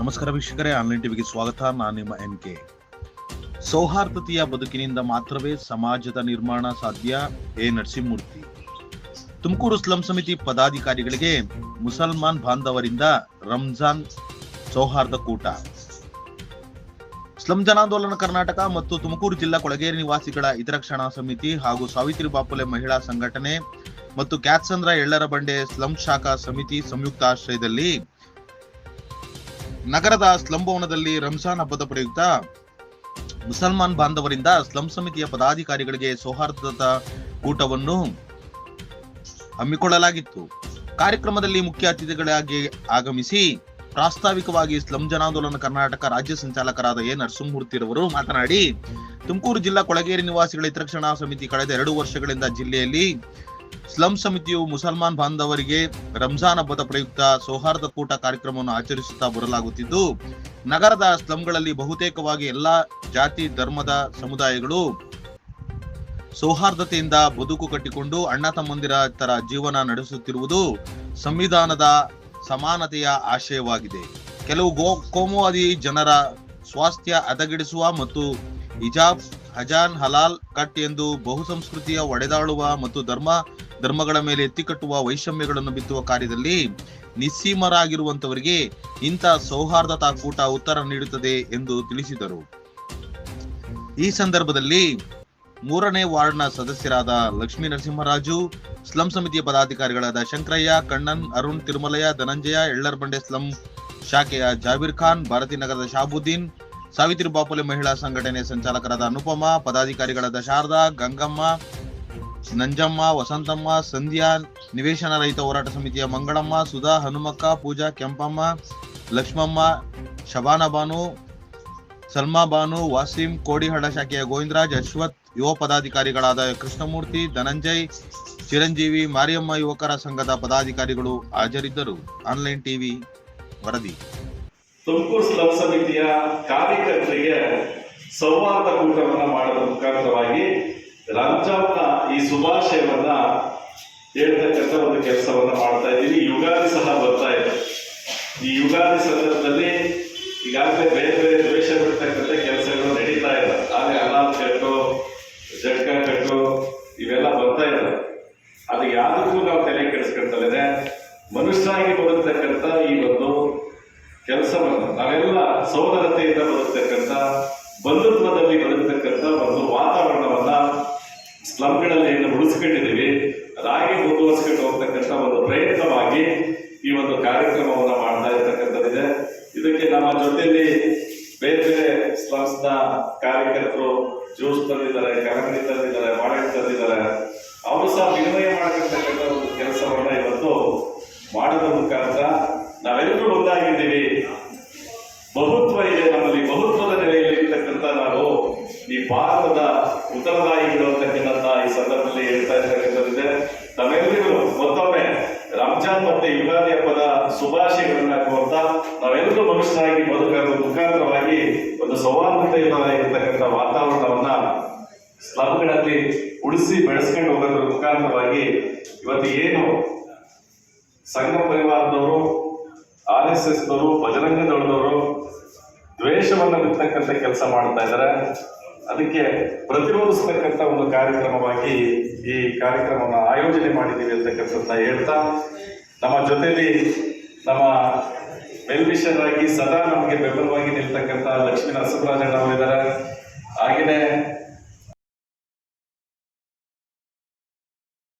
ನಮಸ್ಕಾರ ವೀಕ್ಷಕರೇ, ಆನ್ಲೈನ್ ಟಿವಿಗೆ ಸ್ವಾಗತ. ನಾನು ನಿಮ್ಮ ಎನ್ ಕೆ. ಸೌಹಾರ್ದತೆಯ ಬದುಕಿನಿಂದ ಮಾತ್ರವೇ ಸಮಾಜದ ನಿರ್ಮಾಣ ಸಾಧ್ಯ? ಎ. ನರಸಿಂಹಮೂರ್ತಿ. ತುಮಕೂರು ಸ್ಲಂ ಸಮಿತಿ ಪದಾಧಿಕಾರಿಗಳಿಗೆ ಮುಸಲ್ಮಾನ್ ಬಾಂಧವರಿಂದ ರಂಜಾನ್ ಸೌಹಾರ್ದ ಕೂಟ. ಸ್ಲಂ ಜನಾಂದೋಲನ ಕರ್ನಾಟಕ ಮತ್ತು ತುಮಕೂರು ಜಿಲ್ಲಾ ಕೊಳಗೇರಿ ನಿವಾಸಿಗಳ ಹಿತರಕ್ಷಣಾ ಸಮಿತಿ ಹಾಗೂ ಸಾವಿತ್ರಿ ಬಾಪುಲೆ ಮಹಿಳಾ ಸಂಘಟನೆ ಮತ್ತು ಕ್ಯಾತ್ಸಂದ್ರ ಎಳ್ಳರ ಬಂಡೆ ಸ್ಲಂ ಶಾಖಾ ಸಮಿತಿ ಸಂಯುಕ್ತ ಆಶ್ರಯದಲ್ಲಿ ನಗರದ ಸ್ಲಂ ಭವನದಲ್ಲಿ ರಂಜಾನ್ ಹಬ್ಬದ ಪ್ರಯುಕ್ತ ಮುಸಲ್ಮಾನ್ ಬಾಂಧವರಿಂದ ಸ್ಲಂ ಸಮಿತಿಯ ಪದಾಧಿಕಾರಿಗಳಿಗೆ ಸೌಹಾರ್ದತಾ ಕೂಟವನ್ನು ಹಮ್ಮಿಕೊಳ್ಳಲಾಗಿತ್ತು. ಕಾರ್ಯಕ್ರಮದಲ್ಲಿ ಮುಖ್ಯ ಅತಿಥಿಗಳಾಗಿ ಆಗಮಿಸಿ ಪ್ರಾಸ್ತಾವಿಕವಾಗಿ ಸ್ಲಂ ಜನಾಂದೋಲನ ಕರ್ನಾಟಕ ರಾಜ್ಯ ಸಂಚಾಲಕರಾದ ಎ ನರಸಿಂಹಮೂರ್ತಿರವರು ಮಾತನಾಡಿ, ತುಮಕೂರು ಜಿಲ್ಲಾ ಕೊಳಗೇರಿ ನಿವಾಸಿಗಳ ಹಿತರಕ್ಷಣಾ ಸಮಿತಿ ಕಳೆದ ಎರಡು ವರ್ಷಗಳಿಂದ ಜಿಲ್ಲೆಯಲ್ಲಿ ಸ್ಲಂ ಸಮಿತಿಯು ಮುಸಲ್ಮಾನ್ ಬಾಂಧವರಿಗೆ ರಂಜಾನ್ ಹಬ್ಬದ ಪ್ರಯುಕ್ತ ಸೌಹಾರ್ದ ಕೂಟ ಕಾರ್ಯಕ್ರಮವನ್ನು ಆಚರಿಸುತ್ತಾ ಬರಲಾಗುತ್ತಿದ್ದು, ನಗರದ ಸ್ಲಂಗಳಲ್ಲಿ ಬಹುತೇಕವಾಗಿ ಎಲ್ಲಾ ಜಾತಿ ಧರ್ಮದ ಸಮುದಾಯಗಳು ಸೌಹಾರ್ದತೆಯಿಂದ ಬದುಕು ಕಟ್ಟಿಕೊಂಡು ಅಣ್ಣ ತಮ್ಮಂದಿರ ತರ ಜೀವನ ನಡೆಸುತ್ತಿರುವುದು ಸಂವಿಧಾನದ ಸಮಾನತೆಯ ಆಶಯವಾಗಿದೆ. ಕೆಲವು ಗೋ, ಕೋಮುವಾದಿ ಜನರ ಸ್ವಾಸ್ಥ್ಯ ಹದಗೆಡಿಸುವ ಮತ್ತು ಹಿಜಾಬ್, ಹಜಾನ್, ಹಲಾಲ್ ಕಟ್ ಎಂದು ಬಹುಸಂಸ್ಕೃತಿಯ ಒಡೆದಾಳುವ ಮತ್ತು ಧರ್ಮ ಧರ್ಮಗಳ ಮೇಲೆ ಎತ್ತಿಕಟ್ಟುವ ವೈಷಮ್ಯಗಳನ್ನು ಬಿತ್ತುವ ಕಾರ್ಯದಲ್ಲಿ ನಿಸ್ಸೀಮರಾಗಿರುವಂತವರಿಗೆ ಇಂಥ ಸೌಹಾರ್ದತಾ ಕೂಟ ಉತ್ತರ ನೀಡುತ್ತದೆ ಎಂದು ತಿಳಿಸಿದರು. ಈ ಸಂದರ್ಭದಲ್ಲಿ ಮೂರನೇ ವಾರ್ಡ್ನ ಸದಸ್ಯರಾದ ಲಕ್ಷ್ಮೀ ನರಸಿಂಹರಾಜು, ಸ್ಲಂ ಸಮಿತಿಯ ಪದಾಧಿಕಾರಿಗಳಾದ ಶಂಕರಯ್ಯ, ಕಣ್ಣನ್, ಅರುಣ್ ತಿರುಮಲಯ ಧನಂಜಯ, ಎಳ್ಳರ್ಬಂಡೆ ಸ್ಲಂ ಶಾಖೆಯ ಜಾಬೀರ್ ಖಾನ್ ಭಾರತೀನಗರದ ಶಾಬುದ್ದೀನ್, ಸಾವಿತ್ರಿ ಬಾಪುಲೆ ಮಹಿಳಾ ಸಂಘಟನೆ ಸಂಚಾಲಕರಾದ ಅನುಪಮ, ಪದಾಧಿಕಾರಿಗಳಾದ ಶಾರದಾ, ಗಂಗಮ್ಮ ನಂಜಮ್ಮ, ವಸಂತಮ್ಮ, ಸಂಧ್ಯಾ, ನಿವೇಶನ ರಹಿತ ಹೋರಾಟ ಸಮಿತಿಯ ಮಂಗಳಮ್ಮ, ಸುಧಾ, ಹನುಮಕ್ಕ, ಪೂಜಾ, ಕೆಂಪಮ್ಮ, ಲಕ್ಷ್ಮಮ್ಮ, ಶಬಾನಾ ಬಾನು, ಸಲ್ಮಾ ಬಾನು, ವಾಸಿಂ, ಕೋಡಿಹಳ್ಳ ಶಾಖೆಯ ಗೋವಿಂದರಾಜ್, ಅಶ್ವಥ್, ಯುವ ಪದಾಧಿಕಾರಿಗಳಾದ ಕೃಷ್ಣಮೂರ್ತಿ, ಧನಂಜಯ್, ಚಿರಂಜೀವಿ, ಮಾರಿಯಮ್ಮ ಯುವಕರ ಸಂಘದ ಪದಾಧಿಕಾರಿಗಳು ಹಾಜರಿದ್ದರು. ಆನ್ಲೈನ್ ಟಿವಿ ವರದಿ. ತುಮಕೂರು ಸ್ಲಬ್ ಸಮಿತಿಯ ಕಾರ್ಯಕರ್ತರಿಗೆ ಸಂವಾದ ಕೂಟವನ್ನು ಮಾಡುವ ಮುಖಾಂತರವಾಗಿ ರಂಜಾನ್ನ ಈ ಶುಭಾಶಯವನ್ನ ಹೇಳ್ತಕ್ಕಂಥ ಒಂದು ಕೆಲಸವನ್ನ ಮಾಡ್ತಾ ಇದ್ದೀವಿ ಯುಗಾದಿ ಸಹ ಬರ್ತಾ ಇದೆ. ಈ ಯುಗಾದಿ ಸಂದರ್ಭದಲ್ಲಿ ಈಗಾಗಲೇ ಬೇರೆ ಬೇರೆ ದ್ವೇಷ ಬಿಡ್ತಕ್ಕಂಥ ಕೆಲಸಗಳು ನಡೀತಾ ಇಲ್ಲ. ಆದರೆ ಅನಾಥ ಕಟ್ಟು ಜಟ್ಕ ಕಟ್ಟು ಇವೆಲ್ಲ ಬರ್ತಾ ಇಲ್ಲ. ಅದು ಯಾವುದಕ್ಕೂ ನಾವು ತಲೆ ಕೆಡಿಸ್ಕೊಳ್ತಲೇ ಮನುಷ್ಯರಾಗಿ ಬದುಕ್ತಕ್ಕಂಥ ಈ ಒಂದು ಕೆಲಸವನ್ನು ನಾವೆಲ್ಲ ಸೋದರತೆಯಿಂದ ಬದುಕ್ತಕ್ಕಂಥ ಬಂಧುತ್ವದಲ್ಲಿ ಬದುಕ್ತಕ್ಕಂಥ ಒಂದು ವಾತಾವರಣವನ್ನ ಸ್ಲಂಗಳಲ್ಲಿ ಏನು ಉಳಿಸ್ಕೊಂಡಿದ್ದೀವಿ ಅದಾಗಿ ಮುಂದುವರಿಸಿಕೊಂಡು ಹೋಗ್ತಕ್ಕಂಥ ಒಂದು ಪ್ರಯತ್ನವಾಗಿ ಈ ಒಂದು ಕಾರ್ಯಕ್ರಮವನ್ನು ಮಾಡ್ತಾ ಇರ್ತಕ್ಕಂಥದ್ದಿದೆ. ಇದಕ್ಕೆ ನಮ್ಮ ಜೊತೆಯಲ್ಲಿ ಬೇರೆ ಬೇರೆ ಸ್ಲಮ್ಸ್ನ ಕಾರ್ಯಕರ್ತರು ಜ್ಯೂಸ್ ತಂದಿದ್ದಾರೆ ಕರಂಡಿ ತಂದಿದ್ದಾರೆ ಮಾಡಿ ತಂದಿದ್ದಾರೆ. ಅವರು ಸಹ ವಿನಿಮಯ ಮಾಡತಕ್ಕಂಥ ಒಂದು ಕೆಲಸವನ್ನ ಇವತ್ತು ಮಾಡೋದ್ರ ಮುಖಾಂತರ ನಾವೆಲ್ಲರೂ ಒಂದಾಗಿದ್ದೀವಿ. ಬಹುತ್ವ ಇದೆ ನಮ್ಮಲ್ಲಿ. ಬಹುತ್ವದ ನೆಲೆಯಲ್ಲಿ ಇರ್ತಕ್ಕಂಥ ನಾವು ಈ ಭಾರತದ ಉತ್ತರದಾಯಿಗಳು ಅಂತಕ್ಕಂಥ ಈ ಸಂದರ್ಭದಲ್ಲಿ ಹೇಳ್ತಾ ಇರ್ತಕ್ಕಂಥದ್ದಿದೆ ನಾವೆಲ್ಲರಿಗೂ ಮತ್ತೊಮ್ಮೆ ರಂಜಾನ್ ಮತ್ತೆ ಯುಗಾದಿ ಹಬ್ಬದ ಶುಭಾಶಯಗಳನ್ನ ಕೋರ್ತಾ ನಾವೆಲ್ಲರೂ ಬದುಕಲು ಮುಖಾಂತರವಾಗಿ ಒಂದು ಇರತಕ್ಕಂಥ ವಾತಾವರಣವನ್ನ ಸ್ಲಮ್ಗಳಲ್ಲಿ ಉಳಿಸಿ ಬೆಳೆಸ್ಕೊಂಡು ಹೋಗೋದ್ರ ಮುಖಾಂತರವಾಗಿ ಇವತ್ತು ಏನು ಸಂಘ ಪರಿವಾರದವರು, ಆರ್ ಎಸ್ ಎಸ್ನವರು ಬಜರಂಗ ದಳದವರು ದ್ವೇಷವನ್ನ ಬಿತ್ತಕ್ಕಂಥ ಕೆಲಸ ಮಾಡ್ತಾ ಇದ್ದಾರೆ. ಅದಕ್ಕೆ ಪ್ರತಿರೋಧಿಸ್ತಕ್ಕಂಥ ಒಂದು ಕಾರ್ಯಕ್ರಮವಾಗಿ ಈ ಕಾರ್ಯಕ್ರಮವನ್ನು ಆಯೋಜನೆ ಮಾಡಿದ್ದೀವಿ ಅಂತಕ್ಕಂಥದ್ದನ್ನ ಹೇಳ್ತಾ, ನಮ್ಮ ಜೊತೆಯಲ್ಲಿ ನಮ್ಮ ವೆಲ್ವಿಷರಾಗಿ ಸದಾ ನಮಗೆ ಬೆಂಬಲವಾಗಿ ನಿಲ್ತಕ್ಕಂಥ ಲಕ್ಷ್ಮೀ ನರಸಿಂಹರಾಜ ಅವರಿದ್ದಾರೆ. ಹಾಗೆಯೇ